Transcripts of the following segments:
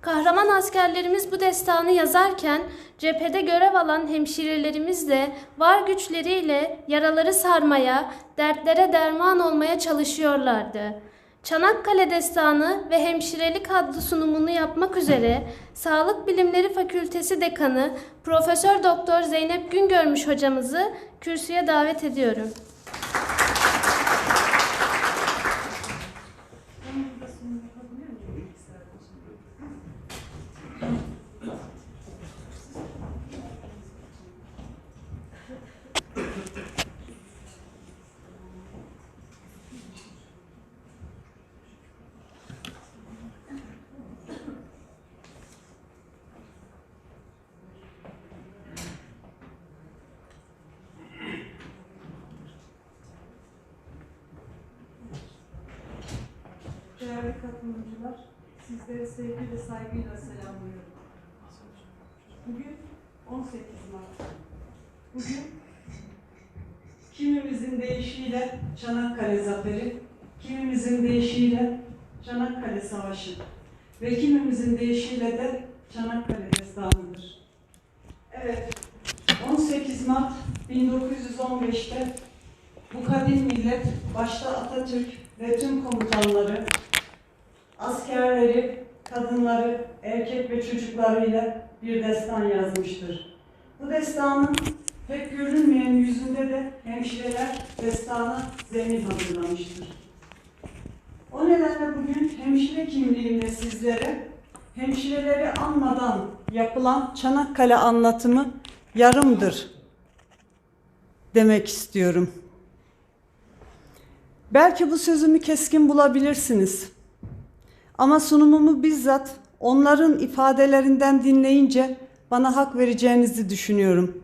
Kahraman askerlerimiz bu destanı yazarken cephede görev alan hemşirelerimiz de var güçleriyle yaraları sarmaya, dertlere derman olmaya çalışıyorlardı. Çanakkale Destanı ve Hemşirelik adlı sunumunu yapmak üzere Sağlık Bilimleri Fakültesi Dekanı Profesör Doktor Zeynep Güngörmüş hocamızı kürsüye davet ediyorum. Değerli katılımcılar, sizleri sevgi ve saygıyla selamlıyorum. Bugün 18 Mart. Bugün kimimizin deyişiyle Çanakkale Zaferi, kimimizin deyişiyle Çanakkale Savaşı ve kimimizin deyişiyle de Çanakkale Destanı'dır. Evet, 18 Mart 1915'te bu kadim millet başta Atatürk ve tüm komutanları, askerleri, kadınları, erkek ve çocuklarıyla bir destan yazmıştır. Bu destanın pek görünmeyen yüzünde de hemşireler destana zemin hazırlamıştır. O nedenle bugün hemşire kimliğimle sizlere hemşireleri anmadan yapılan Çanakkale anlatımı yarımdır demek istiyorum. Belki bu sözümü keskin bulabilirsiniz. Ama sunumumu bizzat onların ifadelerinden dinleyince bana hak vereceğinizi düşünüyorum.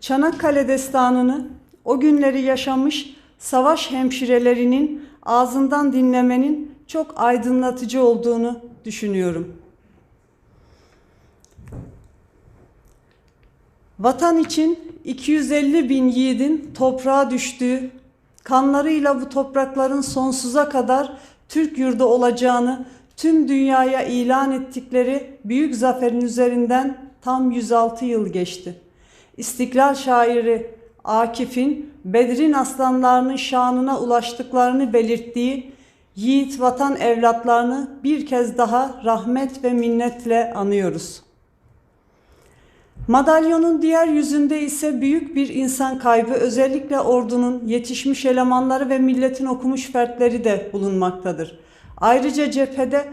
Çanakkale destanını o günleri yaşamış savaş hemşirelerinin ağzından dinlemenin çok aydınlatıcı olduğunu düşünüyorum. Vatan için 250 bin yiğidin toprağa düştüğü, kanlarıyla bu toprakların sonsuza kadar Türk yurdu olacağını tüm dünyaya ilan ettikleri büyük zaferin üzerinden tam 106 yıl geçti. İstiklal şairi Akif'in Bedir'in aslanlarının şanına ulaştıklarını belirttiği yiğit vatan evlatlarını bir kez daha rahmet ve minnetle anıyoruz. Madalyonun diğer yüzünde ise büyük bir insan kaybı özellikle ordunun yetişmiş elemanları ve milletin okumuş fertleri de bulunmaktadır. Ayrıca cephede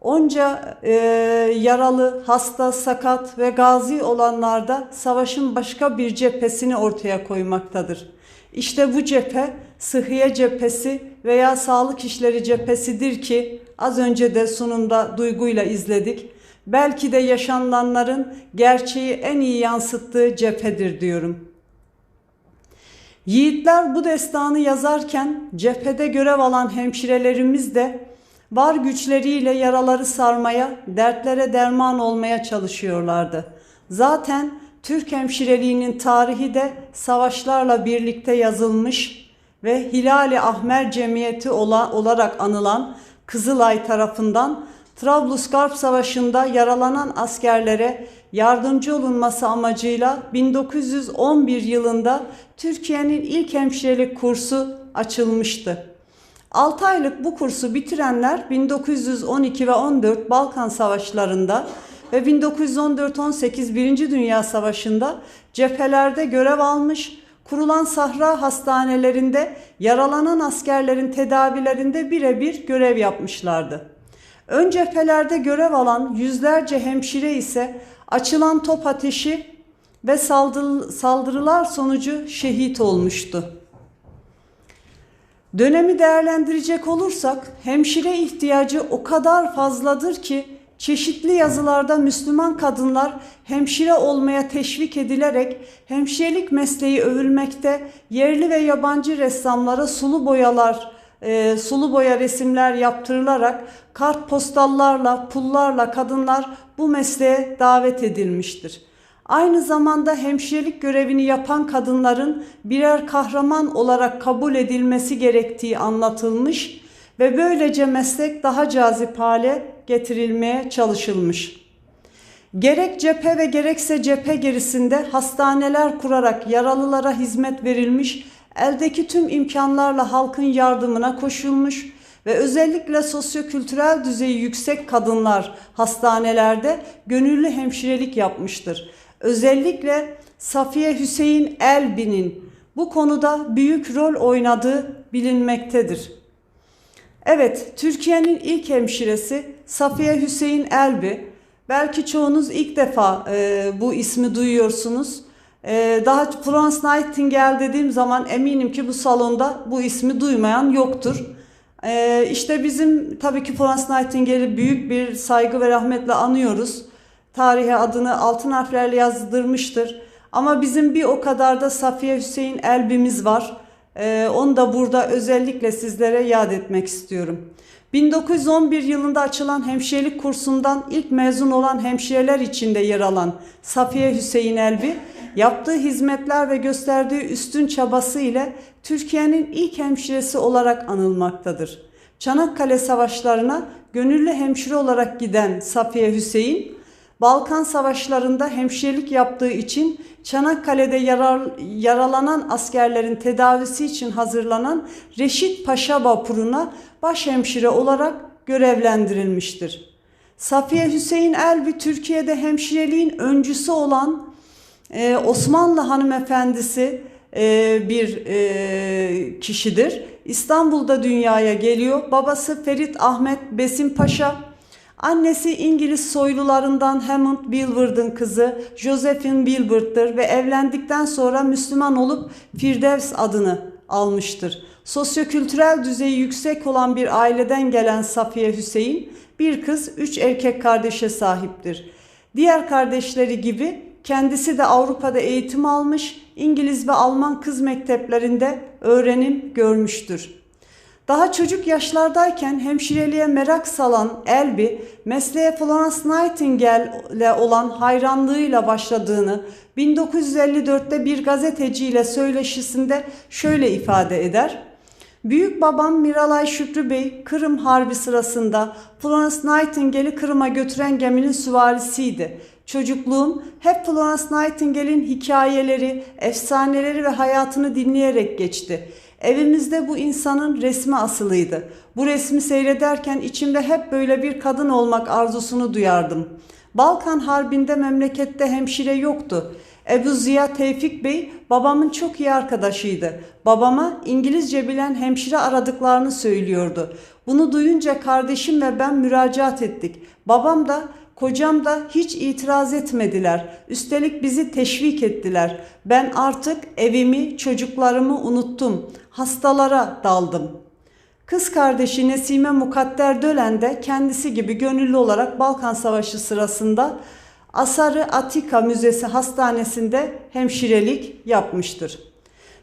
onca e, yaralı, hasta, sakat ve gazi olanlar da savaşın başka bir cephesini ortaya koymaktadır. İşte bu cephe sıhhiye cephesi veya sağlık işleri cephesidir ki az önce de sunumda duyguyla izledik belki de yaşananların gerçeği en iyi yansıttığı cephedir diyorum. Yiğitler bu destanı yazarken cephede görev alan hemşirelerimiz de var güçleriyle yaraları sarmaya, dertlere derman olmaya çalışıyorlardı. Zaten Türk hemşireliğinin tarihi de savaşlarla birlikte yazılmış ve Hilali Ahmer Cemiyeti olarak anılan Kızılay tarafından Trablusgarp Savaşı'nda yaralanan askerlere yardımcı olunması amacıyla 1911 yılında Türkiye'nin ilk hemşirelik kursu açılmıştı. 6 aylık bu kursu bitirenler 1912 ve 14 Balkan Savaşlarında ve 1914-18 Birinci Dünya Savaşı'nda cephelerde görev almış, kurulan sahra hastanelerinde yaralanan askerlerin tedavilerinde birebir görev yapmışlardı. Ön cephelerde görev alan yüzlerce hemşire ise açılan top ateşi ve saldırılar sonucu şehit olmuştu. Dönemi değerlendirecek olursak hemşire ihtiyacı o kadar fazladır ki çeşitli yazılarda Müslüman kadınlar hemşire olmaya teşvik edilerek hemşirelik mesleği övülmekte, yerli ve yabancı ressamlara sulu boyalar e, sulu boya resimler yaptırılarak kartpostallarla, pullarla kadınlar bu mesleğe davet edilmiştir. Aynı zamanda hemşirelik görevini yapan kadınların birer kahraman olarak kabul edilmesi gerektiği anlatılmış ve böylece meslek daha cazip hale getirilmeye çalışılmış. Gerek cephe ve gerekse cephe gerisinde hastaneler kurarak yaralılara hizmet verilmiş, eldeki tüm imkanlarla halkın yardımına koşulmuş ve özellikle sosyokültürel düzeyi yüksek kadınlar hastanelerde gönüllü hemşirelik yapmıştır. Özellikle Safiye Hüseyin Elbi'nin bu konuda büyük rol oynadığı bilinmektedir. Evet, Türkiye'nin ilk hemşiresi Safiye Hüseyin Elbi. Belki çoğunuz ilk defa e, bu ismi duyuyorsunuz. E, daha Florence Nightingale dediğim zaman eminim ki bu salonda bu ismi duymayan yoktur. E, işte bizim tabii ki Florence Nightingale'i büyük bir saygı ve rahmetle anıyoruz. Tarihe adını altın harflerle yazdırmıştır. Ama bizim bir o kadar da Safiye Hüseyin Elbi'miz var. Ee, onu da burada özellikle sizlere yad etmek istiyorum. 1911 yılında açılan hemşirelik kursundan ilk mezun olan hemşireler içinde yer alan Safiye Hüseyin Elbi, yaptığı hizmetler ve gösterdiği üstün çabası ile Türkiye'nin ilk hemşiresi olarak anılmaktadır. Çanakkale Savaşlarına gönüllü hemşire olarak giden Safiye Hüseyin, Balkan Savaşlarında hemşirelik yaptığı için Çanakkale'de yarar, yaralanan askerlerin tedavisi için hazırlanan Reşit Paşa vapuruna başhemşire olarak görevlendirilmiştir. Safiye Hüseyin Elbi Türkiye'de hemşireliğin öncüsü olan e, Osmanlı hanımefendisi e, bir e, kişidir. İstanbul'da dünyaya geliyor. Babası Ferit Ahmet Besim Paşa. Annesi İngiliz soylularından Hammond Bilward'ın kızı Josephine Bilward'dır ve evlendikten sonra Müslüman olup Firdevs adını almıştır. Sosyokültürel düzeyi yüksek olan bir aileden gelen Safiye Hüseyin bir kız, üç erkek kardeşe sahiptir. Diğer kardeşleri gibi kendisi de Avrupa'da eğitim almış, İngiliz ve Alman kız mekteplerinde öğrenim görmüştür. Daha çocuk yaşlardayken hemşireliğe merak salan Elbi, mesleğe Florence Nightingale olan hayranlığıyla başladığını 1954'te bir gazeteciyle söyleşisinde şöyle ifade eder. Büyük babam Miralay Şükrü Bey Kırım Harbi sırasında Florence Nightingale'i Kırım'a götüren geminin süvarisiydi. Çocukluğum hep Florence Nightingale'in hikayeleri, efsaneleri ve hayatını dinleyerek geçti. Evimizde bu insanın resmi asılıydı. Bu resmi seyrederken içimde hep böyle bir kadın olmak arzusunu duyardım. Balkan Harbi'nde memlekette hemşire yoktu. Ebu Ziya Tevfik Bey babamın çok iyi arkadaşıydı. Babama İngilizce bilen hemşire aradıklarını söylüyordu. Bunu duyunca kardeşim ve ben müracaat ettik. Babam da Kocam da hiç itiraz etmediler. Üstelik bizi teşvik ettiler. Ben artık evimi, çocuklarımı unuttum. Hastalara daldım. Kız kardeşi Nesime Mukadder Dölen de kendisi gibi gönüllü olarak Balkan Savaşı sırasında Asarı Atika Müzesi Hastanesi'nde hemşirelik yapmıştır.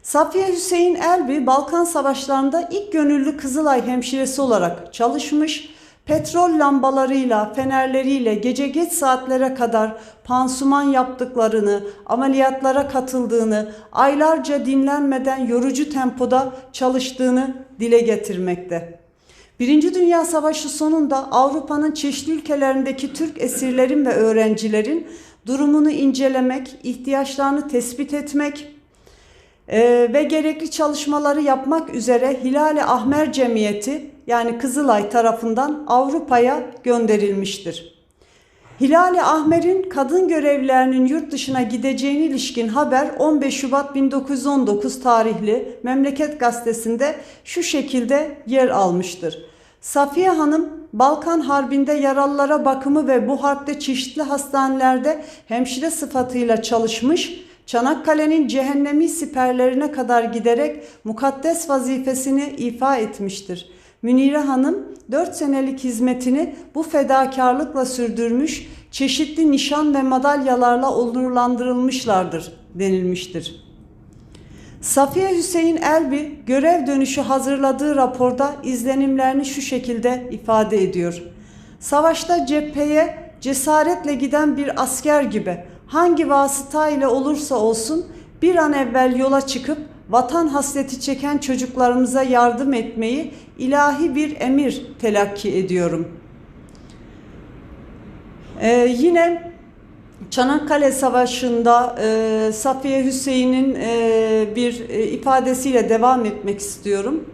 Safiye Hüseyin Elbi Balkan Savaşlarında ilk gönüllü Kızılay hemşiresi olarak çalışmış petrol lambalarıyla, fenerleriyle gece geç saatlere kadar pansuman yaptıklarını, ameliyatlara katıldığını, aylarca dinlenmeden yorucu tempoda çalıştığını dile getirmekte. Birinci Dünya Savaşı sonunda Avrupa'nın çeşitli ülkelerindeki Türk esirlerin ve öğrencilerin durumunu incelemek, ihtiyaçlarını tespit etmek, ve gerekli çalışmaları yapmak üzere Hilali Ahmer Cemiyeti yani Kızılay tarafından Avrupa'ya gönderilmiştir. Hilali Ahmer'in kadın görevlilerinin yurt dışına gideceğine ilişkin haber 15 Şubat 1919 tarihli Memleket Gazetesi'nde şu şekilde yer almıştır. Safiye Hanım Balkan Harbi'nde yaralılara bakımı ve bu harpte çeşitli hastanelerde hemşire sıfatıyla çalışmış Çanakkale'nin cehennemi siperlerine kadar giderek mukaddes vazifesini ifa etmiştir. Münire Hanım 4 senelik hizmetini bu fedakarlıkla sürdürmüş, çeşitli nişan ve madalyalarla onurlandırılmışlardır denilmiştir. Safiye Hüseyin Elbi görev dönüşü hazırladığı raporda izlenimlerini şu şekilde ifade ediyor. Savaşta cepheye cesaretle giden bir asker gibi hangi vasıta ile olursa olsun bir an evvel yola çıkıp vatan hasreti çeken çocuklarımıza yardım etmeyi ilahi bir emir telakki ediyorum. Ee, yine Çanakkale Savaşı'nda e, Safiye Hüseyin'in e, bir e, ifadesiyle devam etmek istiyorum.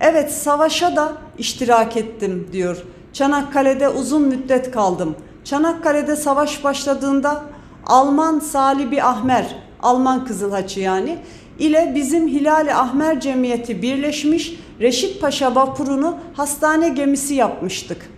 Evet savaşa da iştirak ettim diyor. Çanakkale'de uzun müddet kaldım. Çanakkale'de savaş başladığında Alman Salibi Ahmer, Alman Kızılhaçı yani, ile bizim Hilali Ahmer Cemiyeti birleşmiş Reşit Paşa vapurunu hastane gemisi yapmıştık.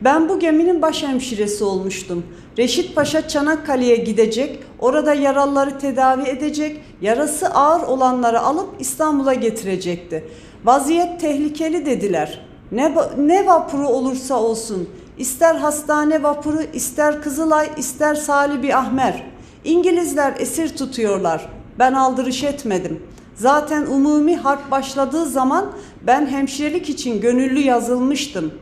Ben bu geminin baş hemşiresi olmuştum. Reşit Paşa Çanakkale'ye gidecek, orada yaralıları tedavi edecek, yarası ağır olanları alıp İstanbul'a getirecekti. Vaziyet tehlikeli dediler. Ne, ne vapuru olursa olsun, ister hastane vapuru, ister Kızılay, ister Salibi Ahmer. İngilizler esir tutuyorlar. Ben aldırış etmedim. Zaten umumi harp başladığı zaman ben hemşirelik için gönüllü yazılmıştım.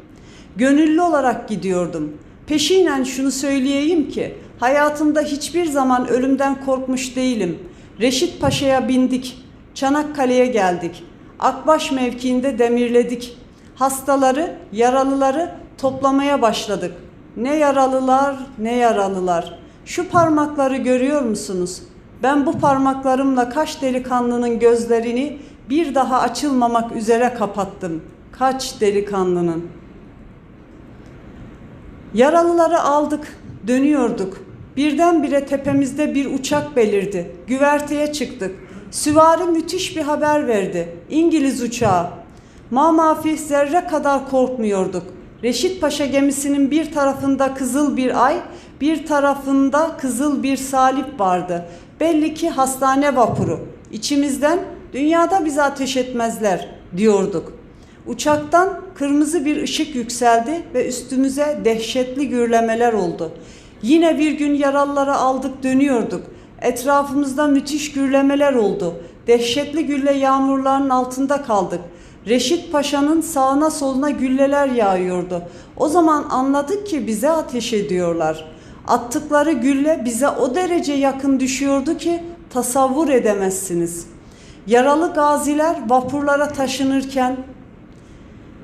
Gönüllü olarak gidiyordum. Peşinen şunu söyleyeyim ki hayatımda hiçbir zaman ölümden korkmuş değilim. Reşit Paşa'ya bindik. Çanakkale'ye geldik. Akbaş mevkiinde demirledik. Hastaları, yaralıları toplamaya başladık. Ne yaralılar, ne yaralılar. Şu parmakları görüyor musunuz? Ben bu parmaklarımla kaç delikanlının gözlerini bir daha açılmamak üzere kapattım. Kaç delikanlının. Yaralıları aldık, dönüyorduk. Birdenbire tepemizde bir uçak belirdi. Güverteye çıktık. Süvari müthiş bir haber verdi. İngiliz uçağı. Mamafih zerre kadar korkmuyorduk. Reşit Paşa gemisinin bir tarafında kızıl bir ay, bir tarafında kızıl bir salip vardı. Belli ki hastane vapuru. İçimizden dünyada bize ateş etmezler diyorduk. Uçaktan kırmızı bir ışık yükseldi ve üstümüze dehşetli gürlemeler oldu. Yine bir gün yaralıları aldık dönüyorduk. Etrafımızda müthiş gürlemeler oldu. Dehşetli gülle yağmurların altında kaldık. Reşit Paşa'nın sağına soluna gülleler yağıyordu. O zaman anladık ki bize ateş ediyorlar. Attıkları gülle bize o derece yakın düşüyordu ki tasavvur edemezsiniz. Yaralı gaziler vapurlara taşınırken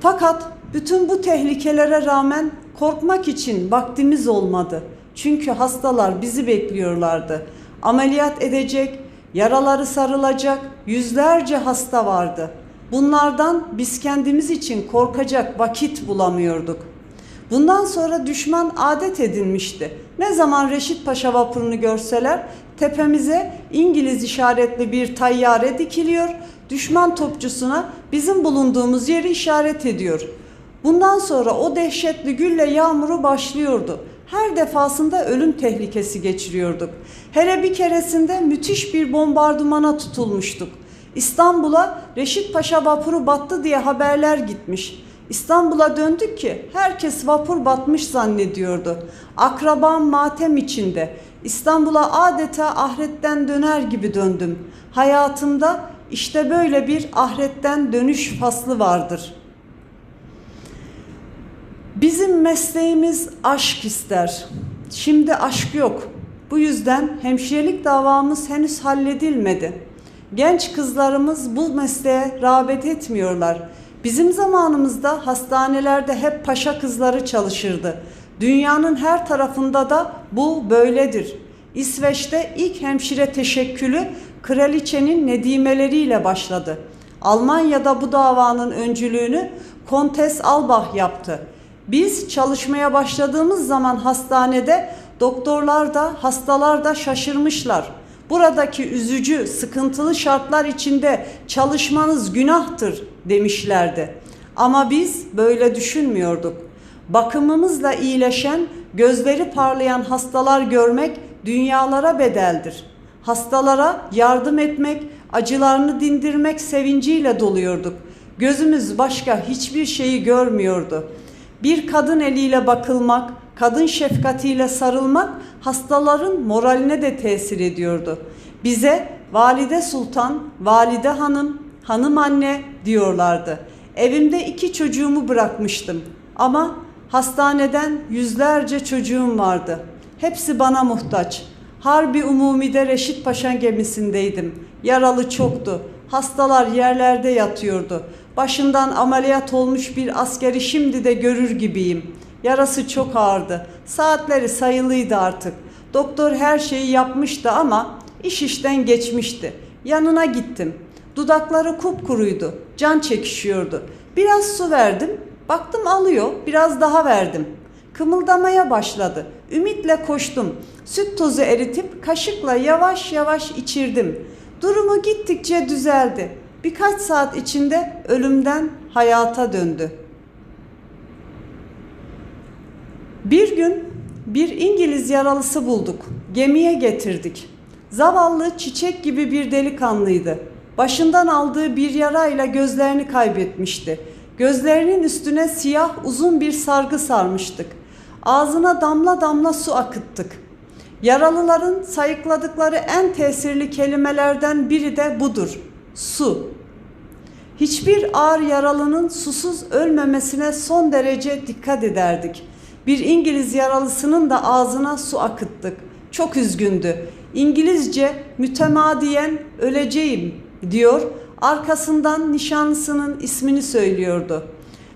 fakat bütün bu tehlikelere rağmen korkmak için vaktimiz olmadı. Çünkü hastalar bizi bekliyorlardı. Ameliyat edecek, yaraları sarılacak yüzlerce hasta vardı. Bunlardan biz kendimiz için korkacak vakit bulamıyorduk. Bundan sonra düşman adet edinmişti. Ne zaman Reşit Paşa vapurunu görseler tepemize İngiliz işaretli bir tayyare dikiliyor, düşman topçusuna bizim bulunduğumuz yeri işaret ediyor. Bundan sonra o dehşetli gülle yağmuru başlıyordu. Her defasında ölüm tehlikesi geçiriyorduk. Hele bir keresinde müthiş bir bombardımana tutulmuştuk. İstanbul'a Reşit Paşa vapuru battı diye haberler gitmiş. İstanbul'a döndük ki herkes vapur batmış zannediyordu. Akrabam matem içinde. İstanbul'a adeta ahiretten döner gibi döndüm. Hayatımda işte böyle bir ahiretten dönüş faslı vardır. Bizim mesleğimiz aşk ister. Şimdi aşk yok. Bu yüzden hemşirelik davamız henüz halledilmedi. Genç kızlarımız bu mesleğe rağbet etmiyorlar. Bizim zamanımızda hastanelerde hep paşa kızları çalışırdı. Dünyanın her tarafında da bu böyledir. İsveç'te ilk hemşire teşekkülü kraliçenin nedimeleriyle başladı. Almanya'da bu davanın öncülüğünü Kontes Albach yaptı. Biz çalışmaya başladığımız zaman hastanede doktorlar da hastalar da şaşırmışlar. Buradaki üzücü, sıkıntılı şartlar içinde çalışmanız günahtır demişlerdi. Ama biz böyle düşünmüyorduk. Bakımımızla iyileşen, gözleri parlayan hastalar görmek dünyalara bedeldir. Hastalara yardım etmek, acılarını dindirmek sevinciyle doluyorduk. Gözümüz başka hiçbir şeyi görmüyordu. Bir kadın eliyle bakılmak, kadın şefkatiyle sarılmak hastaların moraline de tesir ediyordu. Bize valide sultan, valide hanım, hanım anne diyorlardı. Evimde iki çocuğumu bırakmıştım ama hastaneden yüzlerce çocuğum vardı. Hepsi bana muhtaç. Harbi Umumi'de Reşit Paşa gemisindeydim. Yaralı çoktu. hastalar yerlerde yatıyordu. Başından ameliyat olmuş bir askeri şimdi de görür gibiyim. Yarası çok ağırdı. Saatleri sayılıydı artık. Doktor her şeyi yapmıştı ama iş işten geçmişti. Yanına gittim. Dudakları kupkuruydu. Can çekişiyordu. Biraz su verdim. Baktım alıyor. Biraz daha verdim. Kımıldamaya başladı. Ümitle koştum. Süt tozu eritip kaşıkla yavaş yavaş içirdim. Durumu gittikçe düzeldi. Birkaç saat içinde ölümden hayata döndü. Bir gün bir İngiliz yaralısı bulduk. Gemiye getirdik. Zavallı çiçek gibi bir delikanlıydı. Başından aldığı bir yarayla gözlerini kaybetmişti. Gözlerinin üstüne siyah uzun bir sargı sarmıştık. Ağzına damla damla su akıttık. Yaralıların sayıkladıkları en tesirli kelimelerden biri de budur. Su. Hiçbir ağır yaralının susuz ölmemesine son derece dikkat ederdik. Bir İngiliz yaralısının da ağzına su akıttık. Çok üzgündü. İngilizce mütemadiyen öleceğim diyor. Arkasından nişanlısının ismini söylüyordu.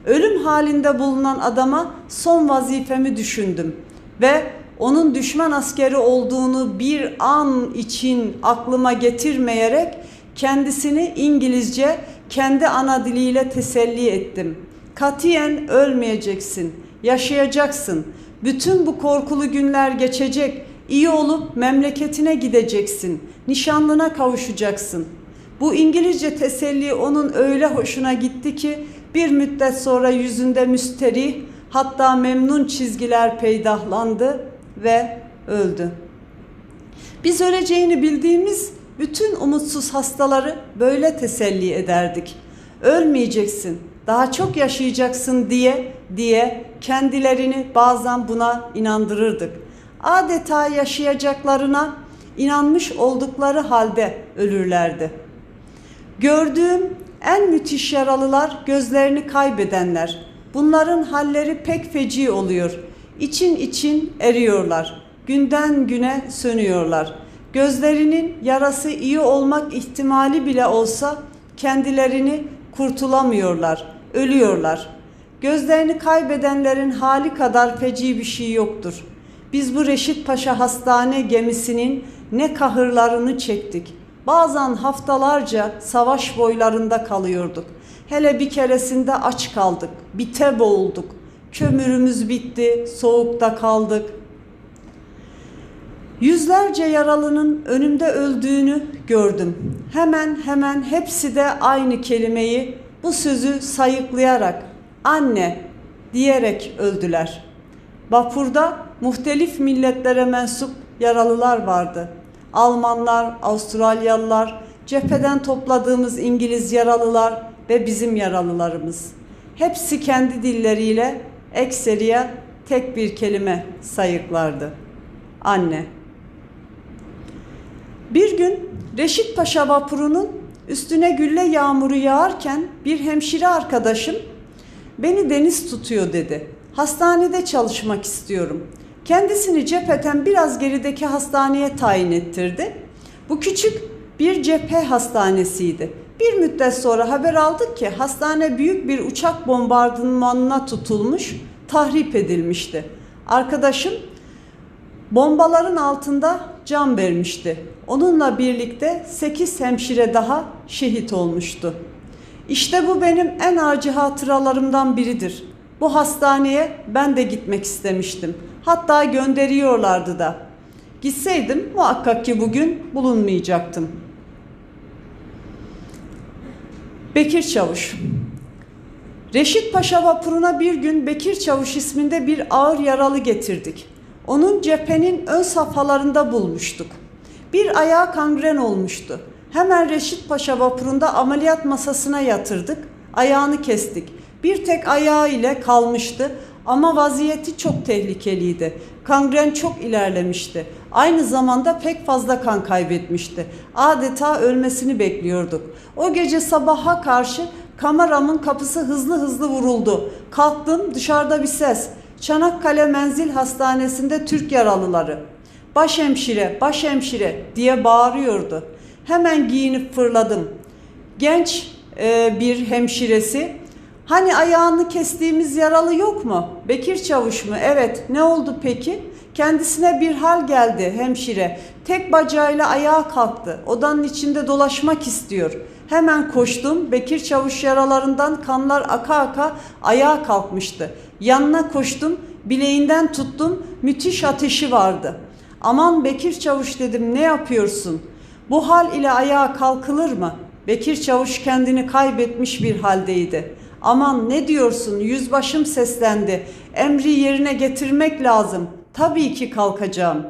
Ölüm halinde bulunan adama son vazifemi düşündüm ve onun düşman askeri olduğunu bir an için aklıma getirmeyerek kendisini İngilizce kendi ana diliyle teselli ettim. Katiyen ölmeyeceksin, yaşayacaksın. Bütün bu korkulu günler geçecek. İyi olup memleketine gideceksin. Nişanlına kavuşacaksın. Bu İngilizce teselli onun öyle hoşuna gitti ki bir müddet sonra yüzünde müsterih hatta memnun çizgiler peydahlandı ve öldü. Biz öleceğini bildiğimiz bütün umutsuz hastaları böyle teselli ederdik. Ölmeyeceksin, daha çok yaşayacaksın diye diye kendilerini bazen buna inandırırdık. Adeta yaşayacaklarına inanmış oldukları halde ölürlerdi. Gördüğüm en müthiş yaralılar gözlerini kaybedenler. Bunların halleri pek feci oluyor. İçin için eriyorlar. Günden güne sönüyorlar. Gözlerinin yarası iyi olmak ihtimali bile olsa kendilerini kurtulamıyorlar. Ölüyorlar. Gözlerini kaybedenlerin hali kadar feci bir şey yoktur. Biz bu Reşit Paşa Hastane gemisinin ne kahırlarını çektik. Bazen haftalarca savaş boylarında kalıyorduk. Hele bir keresinde aç kaldık, bite boğulduk. Kömürümüz bitti, soğukta kaldık. Yüzlerce yaralının önümde öldüğünü gördüm. Hemen hemen hepsi de aynı kelimeyi, bu sözü sayıklayarak anne diyerek öldüler. Vapurda muhtelif milletlere mensup yaralılar vardı. Almanlar, Avustralyalılar, cepheden topladığımız İngiliz yaralılar ve bizim yaralılarımız. Hepsi kendi dilleriyle ekseriye tek bir kelime sayıklardı. Anne. Bir gün Reşit Paşa vapurunun üstüne gülle yağmuru yağarken bir hemşire arkadaşım beni deniz tutuyor dedi. Hastanede çalışmak istiyorum. Kendisini cepheden biraz gerideki hastaneye tayin ettirdi. Bu küçük bir cephe hastanesiydi. Bir müddet sonra haber aldık ki hastane büyük bir uçak bombardımanına tutulmuş, tahrip edilmişti. Arkadaşım bombaların altında can vermişti. Onunla birlikte 8 hemşire daha şehit olmuştu. İşte bu benim en acı hatıralarımdan biridir. Bu hastaneye ben de gitmek istemiştim. Hatta gönderiyorlardı da. Gitseydim muhakkak ki bugün bulunmayacaktım. Bekir Çavuş Reşit Paşa vapuruna bir gün Bekir Çavuş isminde bir ağır yaralı getirdik. Onun cephenin ön safhalarında bulmuştuk. Bir ayağı kangren olmuştu. Hemen Reşit Paşa vapurunda ameliyat masasına yatırdık. Ayağını kestik. Bir tek ayağı ile kalmıştı ama vaziyeti çok tehlikeliydi. Kangren çok ilerlemişti. Aynı zamanda pek fazla kan kaybetmişti. Adeta ölmesini bekliyorduk. O gece sabaha karşı kameramın kapısı hızlı hızlı vuruldu. Kalktım dışarıda bir ses. Çanakkale Menzil Hastanesi'nde Türk yaralıları. Başhemşire, başhemşire diye bağırıyordu. Hemen giyinip fırladım. genç e, bir hemşiresi. Hani ayağını kestiğimiz yaralı yok mu? Bekir Çavuş mu? Evet. Ne oldu peki? Kendisine bir hal geldi hemşire. Tek bacağıyla ayağa kalktı. Odanın içinde dolaşmak istiyor. Hemen koştum. Bekir Çavuş yaralarından kanlar aka aka ayağa kalkmıştı. Yanına koştum. Bileğinden tuttum. Müthiş ateşi vardı. Aman Bekir Çavuş dedim ne yapıyorsun? Bu hal ile ayağa kalkılır mı? Bekir Çavuş kendini kaybetmiş bir haldeydi. Aman ne diyorsun? Yüzbaşım seslendi. Emri yerine getirmek lazım. Tabii ki kalkacağım.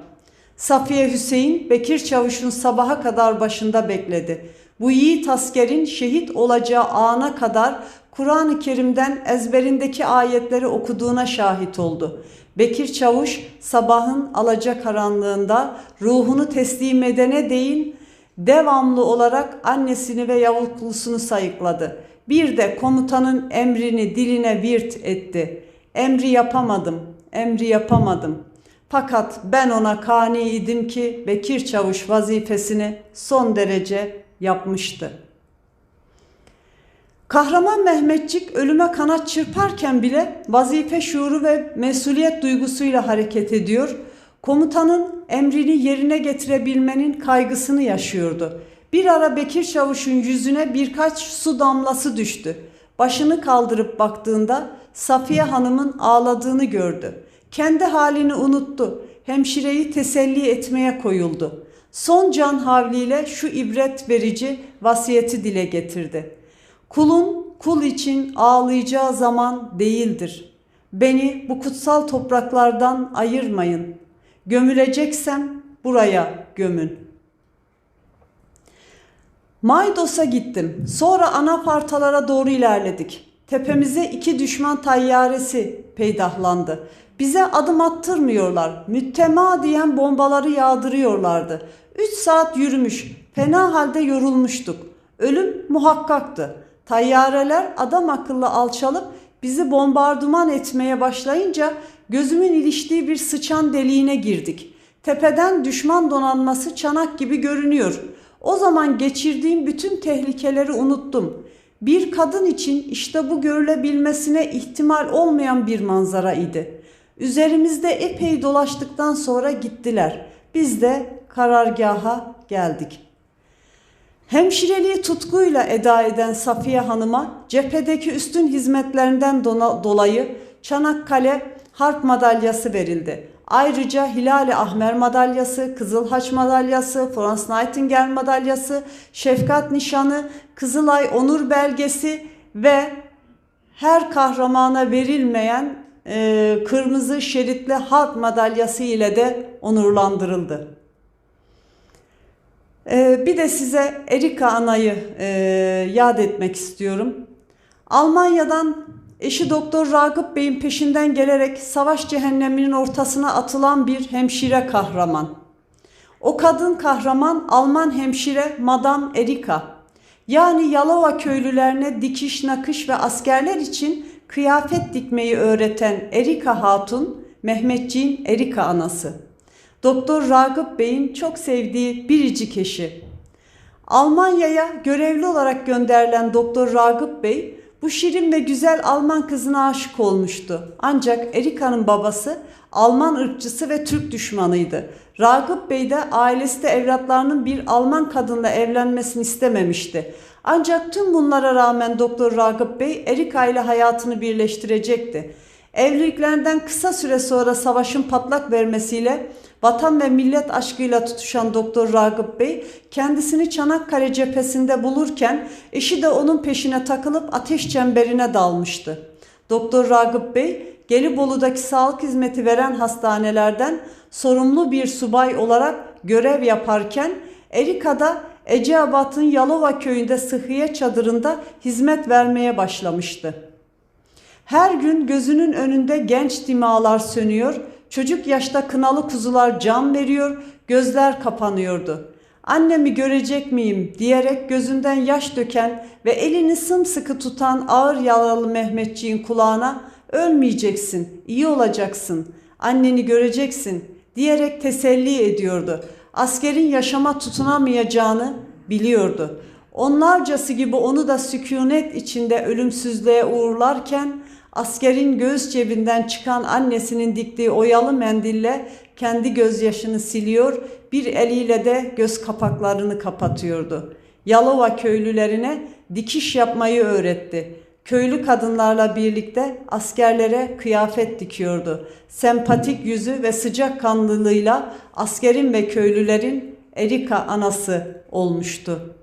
Safiye Hüseyin Bekir Çavuş'un sabaha kadar başında bekledi. Bu yiğit askerin şehit olacağı ana kadar Kur'an-ı Kerim'den ezberindeki ayetleri okuduğuna şahit oldu. Bekir Çavuş sabahın alacakaranlığında ruhunu teslim edene değin devamlı olarak annesini ve yavuklusunu sayıkladı. Bir de komutanın emrini diline virt etti. Emri yapamadım, emri yapamadım. Fakat ben ona kani idim ki Bekir Çavuş vazifesini son derece yapmıştı. Kahraman Mehmetçik ölüme kanat çırparken bile vazife şuuru ve mesuliyet duygusuyla hareket ediyor. Komutanın emrini yerine getirebilmenin kaygısını yaşıyordu. Bir ara Bekir Çavuş'un yüzüne birkaç su damlası düştü. Başını kaldırıp baktığında Safiye Hanım'ın ağladığını gördü. Kendi halini unuttu. Hemşireyi teselli etmeye koyuldu. Son can havliyle şu ibret verici vasiyeti dile getirdi. Kulun kul için ağlayacağı zaman değildir. Beni bu kutsal topraklardan ayırmayın. Gömüleceksem buraya gömün. Maydos'a gittim. Sonra anafartalara doğru ilerledik. Tepemize iki düşman tayyaresi peydahlandı. Bize adım attırmıyorlar. Müttemadiyen bombaları yağdırıyorlardı. Üç saat yürümüş. Fena halde yorulmuştuk. Ölüm muhakkaktı. Tayyareler adam akıllı alçalıp bizi bombardıman etmeye başlayınca gözümün iliştiği bir sıçan deliğine girdik. Tepeden düşman donanması çanak gibi görünüyor. O zaman geçirdiğim bütün tehlikeleri unuttum. Bir kadın için işte bu görülebilmesine ihtimal olmayan bir manzara idi. Üzerimizde epey dolaştıktan sonra gittiler. Biz de karargaha geldik. Hemşireliği tutkuyla eda eden Safiye Hanım'a cephedeki üstün hizmetlerinden dolayı Çanakkale Harp Madalyası verildi. Ayrıca Hilali Ahmer Madalyası, Kızıl Haç Madalyası, Florence Nightingale Madalyası, Şefkat Nişanı, Kızılay Onur Belgesi ve her kahramana verilmeyen e, kırmızı şeritli Harp Madalyası ile de onurlandırıldı. E, bir de size Erika Ana'yı e, yad etmek istiyorum. Almanya'dan Eşi Doktor Ragıp Bey'in peşinden gelerek savaş cehenneminin ortasına atılan bir hemşire kahraman. O kadın kahraman Alman hemşire Madame Erika. Yani Yalova köylülerine dikiş, nakış ve askerler için kıyafet dikmeyi öğreten Erika Hatun, Mehmetçiğin Erika anası. Doktor Ragıp Bey'in çok sevdiği biricik eşi. Almanya'ya görevli olarak gönderilen Doktor Ragıp Bey, bu şirin ve güzel Alman kızına aşık olmuştu. Ancak Erika'nın babası Alman ırkçısı ve Türk düşmanıydı. Ragıp Bey de ailesi de evlatlarının bir Alman kadınla evlenmesini istememişti. Ancak tüm bunlara rağmen Doktor Ragıp Bey Erika ile hayatını birleştirecekti. Evliliklerinden kısa süre sonra savaşın patlak vermesiyle vatan ve millet aşkıyla tutuşan Doktor Ragıp Bey kendisini Çanakkale cephesinde bulurken eşi de onun peşine takılıp ateş çemberine dalmıştı. Doktor Ragıp Bey Gelibolu'daki sağlık hizmeti veren hastanelerden sorumlu bir subay olarak görev yaparken Erika'da Eceabat'ın Yalova köyünde sıhhiye çadırında hizmet vermeye başlamıştı. Her gün gözünün önünde genç dimalar sönüyor, çocuk yaşta kınalı kuzular can veriyor, gözler kapanıyordu. Annemi görecek miyim diyerek gözünden yaş döken ve elini sımsıkı tutan ağır yaralı Mehmetçiğin kulağına ölmeyeceksin, iyi olacaksın, anneni göreceksin diyerek teselli ediyordu. Askerin yaşama tutunamayacağını biliyordu. Onlarcası gibi onu da sükunet içinde ölümsüzlüğe uğurlarken askerin göğüs cebinden çıkan annesinin diktiği oyalı mendille kendi gözyaşını siliyor, bir eliyle de göz kapaklarını kapatıyordu. Yalova köylülerine dikiş yapmayı öğretti. Köylü kadınlarla birlikte askerlere kıyafet dikiyordu. Sempatik yüzü ve sıcak kanlılığıyla askerin ve köylülerin Erika anası olmuştu.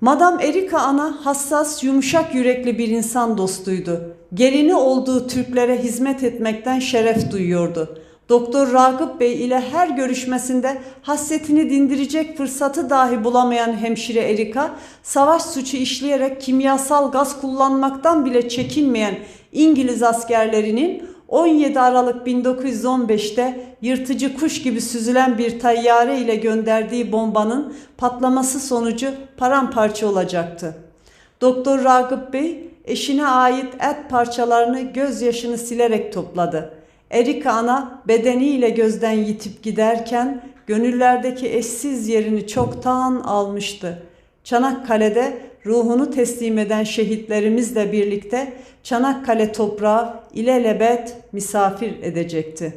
Madam Erika ana hassas, yumuşak yürekli bir insan dostuydu. Gelini olduğu Türklere hizmet etmekten şeref duyuyordu. Doktor Ragıp Bey ile her görüşmesinde hasretini dindirecek fırsatı dahi bulamayan hemşire Erika, savaş suçu işleyerek kimyasal gaz kullanmaktan bile çekinmeyen İngiliz askerlerinin 17 Aralık 1915'te yırtıcı kuş gibi süzülen bir tayyare ile gönderdiği bombanın patlaması sonucu paramparça olacaktı. Doktor Ragıp Bey eşine ait et parçalarını gözyaşını silerek topladı. Erika ana bedeniyle gözden yitip giderken gönüllerdeki eşsiz yerini çoktan almıştı. Çanakkale'de ruhunu teslim eden şehitlerimizle birlikte Çanakkale toprağı ilelebet misafir edecekti.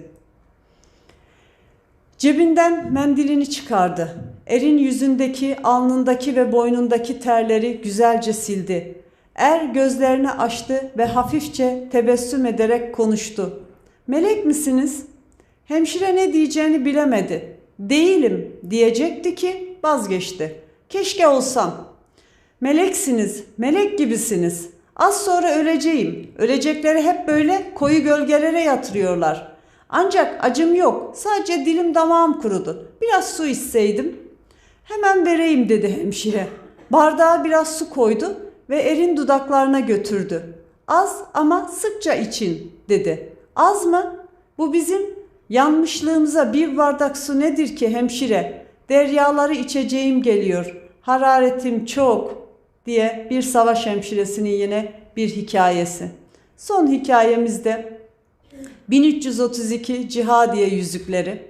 Cebinden mendilini çıkardı. Erin yüzündeki, alnındaki ve boynundaki terleri güzelce sildi. Er gözlerini açtı ve hafifçe tebessüm ederek konuştu. Melek misiniz? Hemşire ne diyeceğini bilemedi. Değilim diyecekti ki vazgeçti. Keşke olsam. Meleksiniz, melek gibisiniz. Az sonra öleceğim. Ölecekleri hep böyle koyu gölgelere yatırıyorlar. Ancak acım yok. Sadece dilim damağım kurudu. Biraz su içseydim. Hemen vereyim dedi hemşire. Bardağa biraz su koydu ve erin dudaklarına götürdü. Az ama sıkça için dedi. Az mı? Bu bizim yanmışlığımıza bir bardak su nedir ki hemşire? Deryaları içeceğim geliyor. Hararetim çok diye bir savaş hemşiresinin yine bir hikayesi. Son hikayemizde 1332 Cihadiye yüzükleri.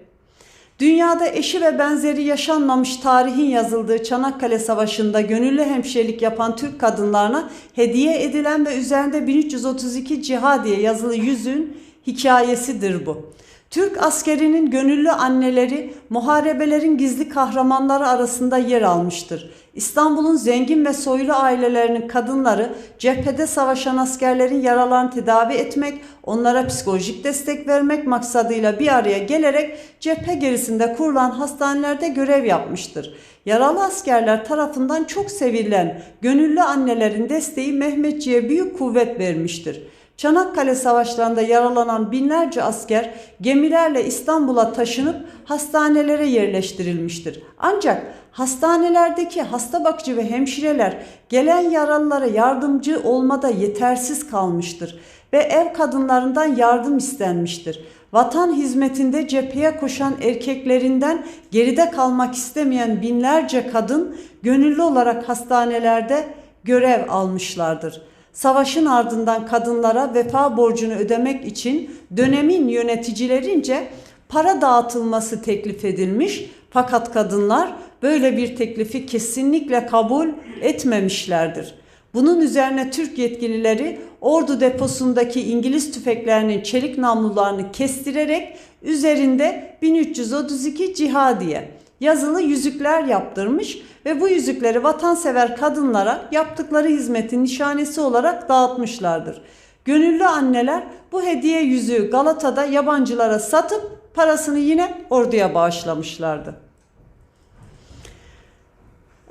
Dünyada eşi ve benzeri yaşanmamış tarihin yazıldığı Çanakkale Savaşı'nda gönüllü hemşirelik yapan Türk kadınlarına hediye edilen ve üzerinde 1332 Cihadiye yazılı yüzüğün hikayesidir bu. Türk askerinin gönüllü anneleri muharebelerin gizli kahramanları arasında yer almıştır. İstanbul'un zengin ve soylu ailelerinin kadınları cephede savaşan askerlerin yaralarını tedavi etmek, onlara psikolojik destek vermek maksadıyla bir araya gelerek cephe gerisinde kurulan hastanelerde görev yapmıştır. Yaralı askerler tarafından çok sevilen gönüllü annelerin desteği Mehmetçiğe büyük kuvvet vermiştir. Çanakkale Savaşlarında yaralanan binlerce asker gemilerle İstanbul'a taşınıp hastanelere yerleştirilmiştir. Ancak hastanelerdeki hasta bakıcı ve hemşireler gelen yaralılara yardımcı olmada yetersiz kalmıştır ve ev kadınlarından yardım istenmiştir. Vatan hizmetinde cepheye koşan erkeklerinden geride kalmak istemeyen binlerce kadın gönüllü olarak hastanelerde görev almışlardır. Savaşın ardından kadınlara vefa borcunu ödemek için dönemin yöneticilerince para dağıtılması teklif edilmiş fakat kadınlar böyle bir teklifi kesinlikle kabul etmemişlerdir. Bunun üzerine Türk yetkilileri ordu deposundaki İngiliz tüfeklerinin çelik namlularını kestirerek üzerinde 1332 cihadiye yazılı yüzükler yaptırmış ve bu yüzükleri vatansever kadınlara yaptıkları hizmetin nişanesi olarak dağıtmışlardır. Gönüllü anneler bu hediye yüzüğü Galata'da yabancılara satıp parasını yine orduya bağışlamışlardı.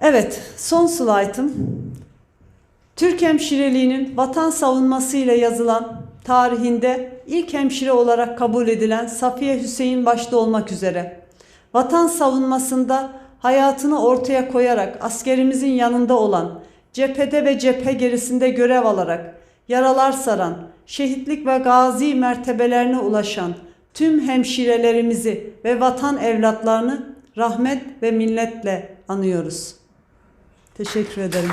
Evet, son slaytım. Türk hemşireliğinin vatan savunmasıyla yazılan tarihinde ilk hemşire olarak kabul edilen Safiye Hüseyin başta olmak üzere vatan savunmasında hayatını ortaya koyarak askerimizin yanında olan, cephede ve cephe gerisinde görev alarak yaralar saran, şehitlik ve gazi mertebelerine ulaşan tüm hemşirelerimizi ve vatan evlatlarını rahmet ve minnetle anıyoruz. Teşekkür ederim.